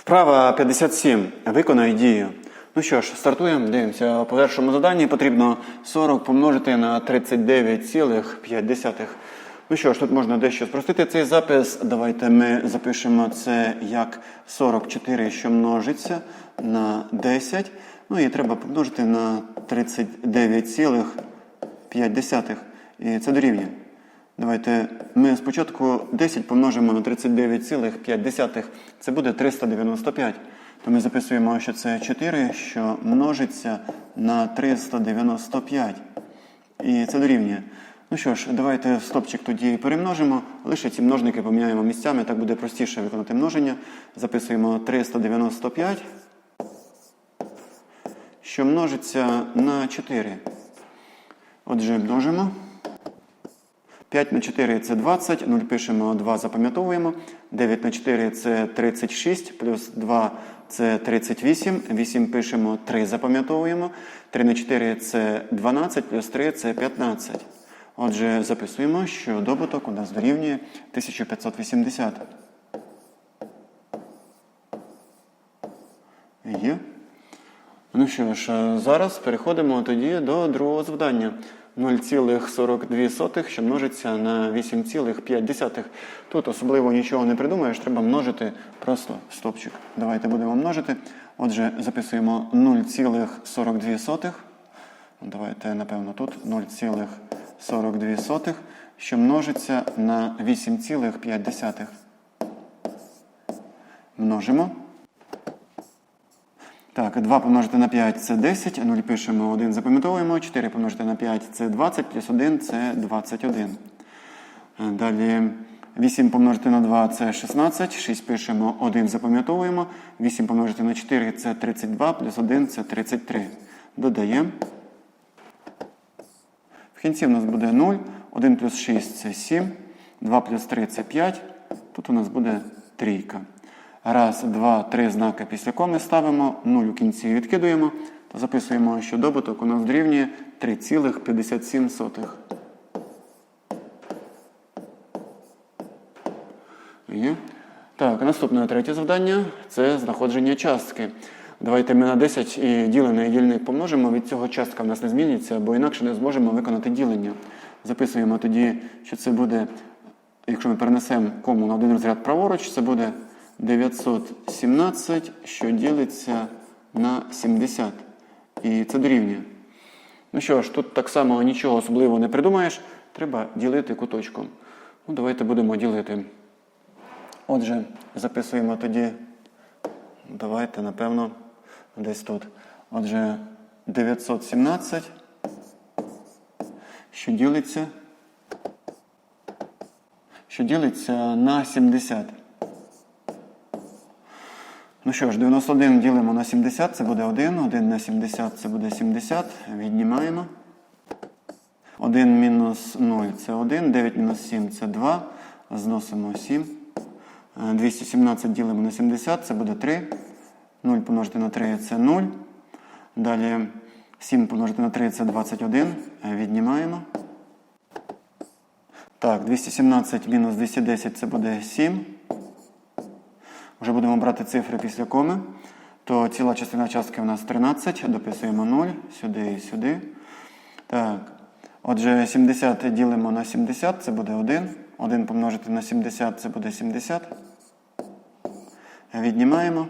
Вправа 57. Виконай дію. Ну що ж, стартуємо. Дивимося. По першому заданні потрібно 40 помножити на 39,5. Ну що ж, тут можна дещо спростити цей запис. Давайте ми запишемо це як 44, що множиться на 10. Ну і треба помножити на 39,5. І це дорівнює. Давайте ми спочатку 10 помножимо на 39,5. Це буде 395. То ми записуємо, що це 4, що множиться на 395. І це дорівнює. Ну що ж, давайте стопчик тоді перемножимо. Лише ці множники поміняємо місцями, так буде простіше виконати множення. Записуємо 395, що множиться на 4. Отже, множимо. 5 на 4 це 20, 0 пишемо, 2 запам'ятовуємо. 9 на 4 це 36, плюс 2 це 38, 8 пишемо, 3 запам'ятовуємо. 3 на 4 це 12, плюс 3 це 15. Отже, записуємо, що добуток у нас дорівнює 1580. Є. Ну що ж, зараз переходимо тоді до другого завдання. 0,42, що множиться на 8,5. Тут особливо нічого не придумаєш, треба множити просто стопчик. Давайте будемо множити. Отже, записуємо 0,42. Давайте, напевно, тут 0,42, що множиться на 8,5. Множимо. Так, 2 помножити на 5 це 10, 0 пишемо, 1 запам'ятовуємо, 4 помножити на 5 це 20, плюс 1 це 21. Е, Далі 8 помножити на 2 це 16, 6 пишемо, 1 запам'ятовуємо, 8 помножити на 4 це 32, плюс 1 це 33. Додаємо. В кінці в нас буде 0, 1 плюс 6 це 7, 2 плюс 3 це 5, тут у нас буде трійка. Раз, два, три знаки після коми ставимо, 0 у кінці відкидуємо, то записуємо, що добуток у нас дорівнює 3,57. Є. Так, наступне третє завдання це знаходження частки. Давайте ми на 10 і ділений дільник помножимо. Від цього частка в нас не зміниться, бо інакше не зможемо виконати ділення. Записуємо тоді, що це буде, якщо ми перенесемо кому на один розряд праворуч, це буде 917, що ділиться на 70. І це дорівнює. Ну що ж, тут так само нічого особливого не придумаєш, треба ділити куточком. Ну, давайте будемо ділити. Отже, записуємо тоді. Давайте, напевно, десь тут. Отже, 917, що ділиться, що ділиться на 70. Ну що ж, 91 ділимо на 70, це буде 1. 1 на 70 це буде 70. Віднімаємо. 1 мінус 0 це 1. 9 мінус 7 це 2. Зносимо 7. Е, 217 ділимо на 70, це буде 3. 0 помножити на 3 це 0. Далі 7 помножити на 3 це 21. Е, Віднімаємо. Так, 217 мінус 210 це буде 7. Вже будемо брати цифри після коми. То ціла частина частки у нас 13. Дописуємо 0 сюди і сюди. Так. Отже, 70 ділимо на 70, це буде 1. 1 помножити на 70 це буде 70. Віднімаємо.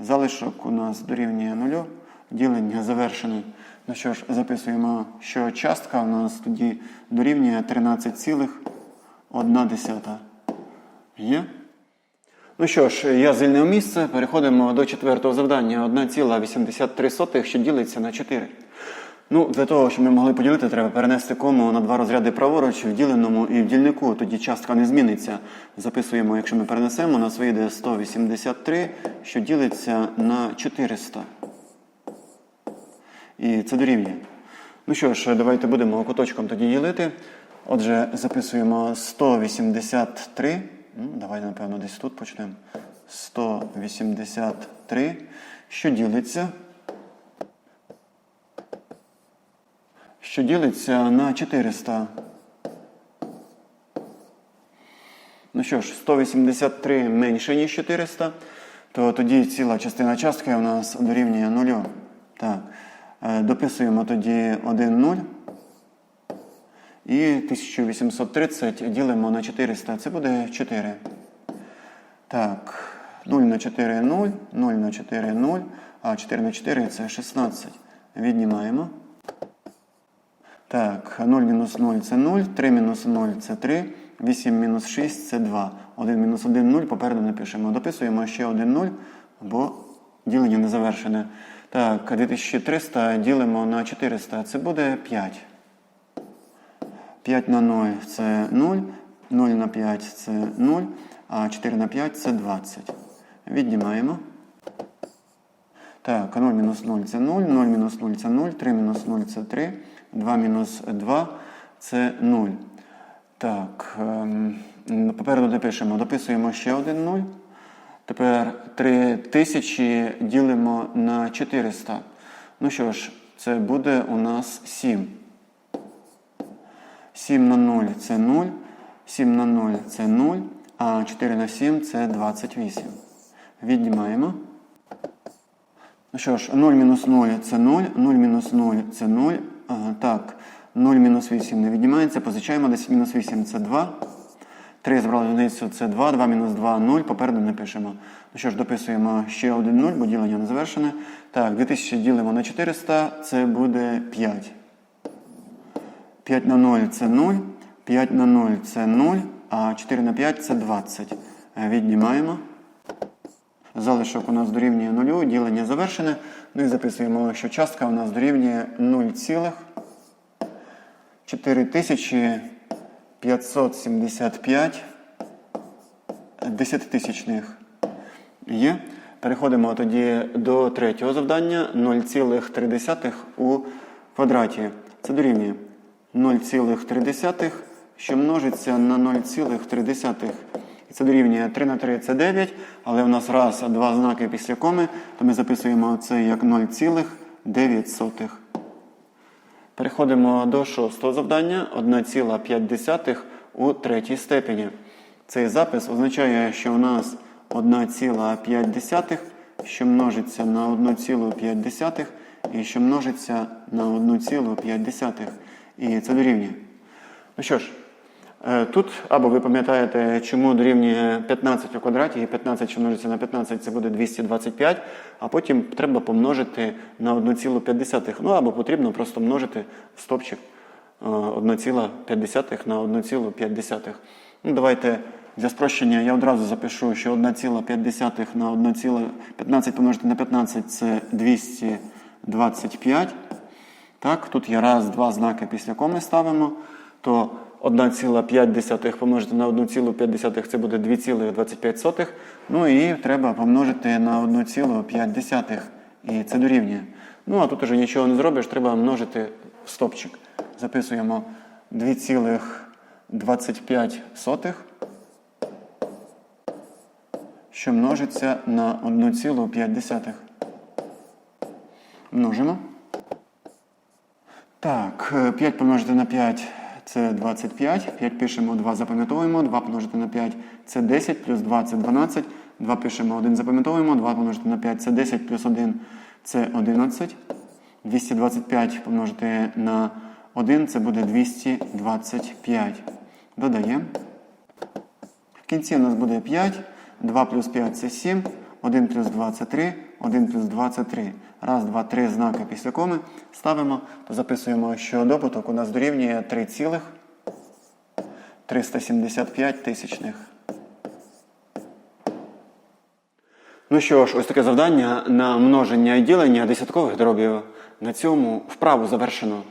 Залишок у нас дорівнює 0. Ділення завершено. Ну що ж, записуємо, що частка у нас тоді дорівнює 13,1. Є? Ну що ж, я звільнив місце. Переходимо до четвертого завдання. 1,83, що ділиться на 4. Ну, Для того, щоб ми могли поділити, треба перенести кому на два розряди праворуч в діленому і в дільнику. Тоді частка не зміниться. Записуємо, якщо ми перенесемо, нас вийде 183, що ділиться на 400. І це дорівнює. Ну що ж, давайте будемо куточком тоді ділити. Отже, записуємо 183. Давайте, напевно, десь тут почнемо. 183, що ділиться. Що ділиться на 400. Ну що ж, 183 менше, ніж 400, то тоді ціла частина частки у нас дорівнює 0. Так. Е, Дописуємо тоді 1 0. І 1830 ділимо на 400. Це буде 4. Так, 0 на 4 0, 0 на 4 0, а 4 на 4 це 16. Віднімаємо. Так, 0 мінус 0 це 0, 3 мінус 0 це 3, 8 мінус 6 це 2. 1 мінус 1 0, попереду напишемо. Дописуємо ще 1 0, бо ділення не завершене. Так, 2300 ділимо на 400, це буде 5. 5 на 0 це 0, 0 на 5 це 0, а 4 на 5 це 20. Віднімаємо. Так, 0 мінус 0 це 0, 0 мінус 0 це 0, 3 мінус 0 це 3, 2 мінус 2 це 0. Так, ем, попереду допишемо. Дописуємо ще один 0. Тепер 3000 ділимо на 400. Ну що ж, це буде у нас 7. 7 на 0 це 0, 7 на 0 це 0, а 4 на 7 це 28. Віднімаємо. Ну що ж, 0 мінус 0 це 0, 0 мінус 0 це 0. Ага, так, 0 мінус 8 не віднімається, позичаємо 10 мінус 8 це 2. 3 збрали одиницю це 2, 2 мінус 2 0, попереду не пишемо. Ну що ж, дописуємо ще один 0, бо ділення не завершене. Так, 2000 ділимо на 400, це буде 5. 5 на 0 це 0, 5 на 0 це 0, а 4 на 5 це 20. Е, Віднімаємо. Залишок у нас дорівнює 0, ділення завершене. Ну і записуємо, що частка у нас дорівнює 0,4575 десятитисячних. Є. Переходимо тоді до третього завдання 0,3 у квадраті. Це дорівнює 0,3, що множиться на 0,3. І це дорівнює 3 на 3 це 9, але у нас раз, два знаки після коми, то ми записуємо це як 0,9. Переходимо до шостого завдання 1,5 у третій степені. Цей запис означає, що у нас 1,5, що множиться на 1,5 і що множиться на 1,5. І це дорівнює. Ну що ж, е, тут або ви пам'ятаєте, чому дорівнює 15 у квадраті, і 15, що множиться на 15, це буде 225, а потім треба помножити на 1,5. Ну або потрібно просто множити стопчик е, 1,5 на 1,5. Ну, давайте для спрощення я одразу запишу, що 1,5 на 1,15 помножити на 15 це 225. Так, тут є раз, два знаки після коми ставимо, то 1,5 помножити на 1,5 це буде 2,25. Ну і треба помножити на 1,5. І це дорівнює. Ну, а тут уже нічого не зробиш, треба множити в стопчик. Записуємо 2,25, що множиться на 1,5. Множимо. Так, 5 помножити на 5 це 25. 5 пишемо, 2 запам'ятовуємо. 2 помножити на 5 це 10, плюс 2 це 12. 2 пишемо, 1 запам'ятовуємо. 2 помножити на 5 це 10, плюс 1 це 11. 225 помножити на 1 це буде 225. Додаємо. В кінці у нас буде 5. 2 плюс 5 це 7. 1 плюс 2 це 3. 1 плюс 2 це 3. Раз, два, три знаки після коми ставимо, то записуємо, що добуток у нас дорівнює 3,375 тисячних. Ну що ж, ось таке завдання на множення і ділення десяткових дробів. На цьому вправу завершено.